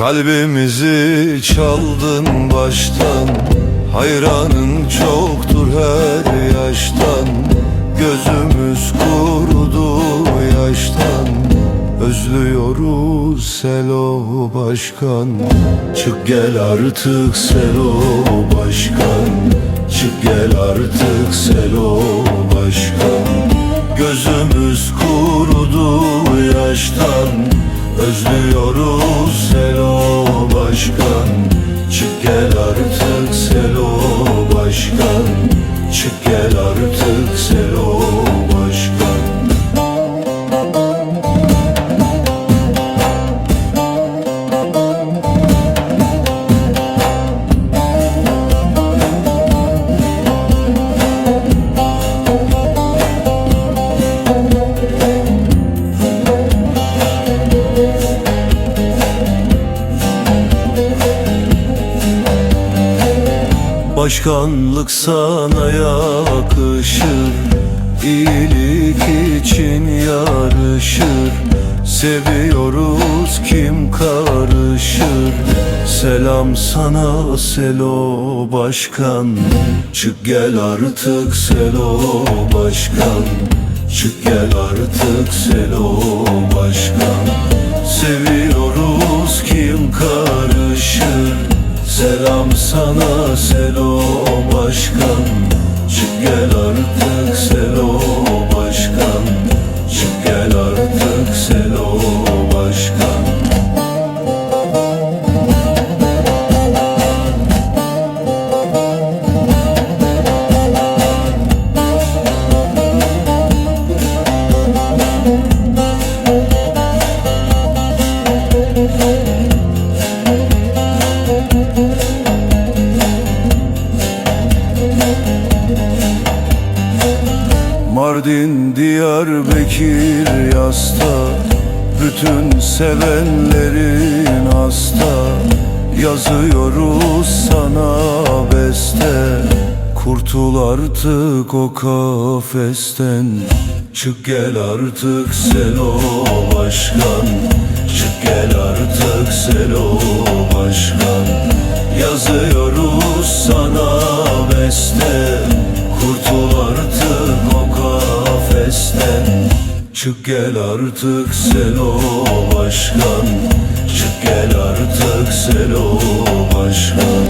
Kalbimizi çaldın baştan. Hayranın çoktur her yaştan. Gözümüz kurudu yaştan. Özlüyoruz Selo Başkan. Çık gel artık Selo Başkan. Çık gel artık Selo Başkan. Gözümüz kurudu yaştan Özlüyoruz Selo Başkan. Çık gel artık Selo Başkan. Çık gel artık Selo Başkan Başkanlık sana yakışır İyilik için yarışır. Seviyoruz kim karışır? Selam sana Selo Başkan. Çık gel artık Selo Başkan. Çık gel artık Selo Başkan. Seviyoruz Selam sana Selo Başkan. Çık gel artık Selo Mardin, Diyarbakır yasta Bütün sevenlerin hasta. Yazıyoruz sana beste Kurtul artık o kafesten. Çık gel artık Selo Başkan Çık gel artık Selo Başkan. Yazıyoruz Çık gel artık Selo Başkan. Çık gel artık Selo Başkan.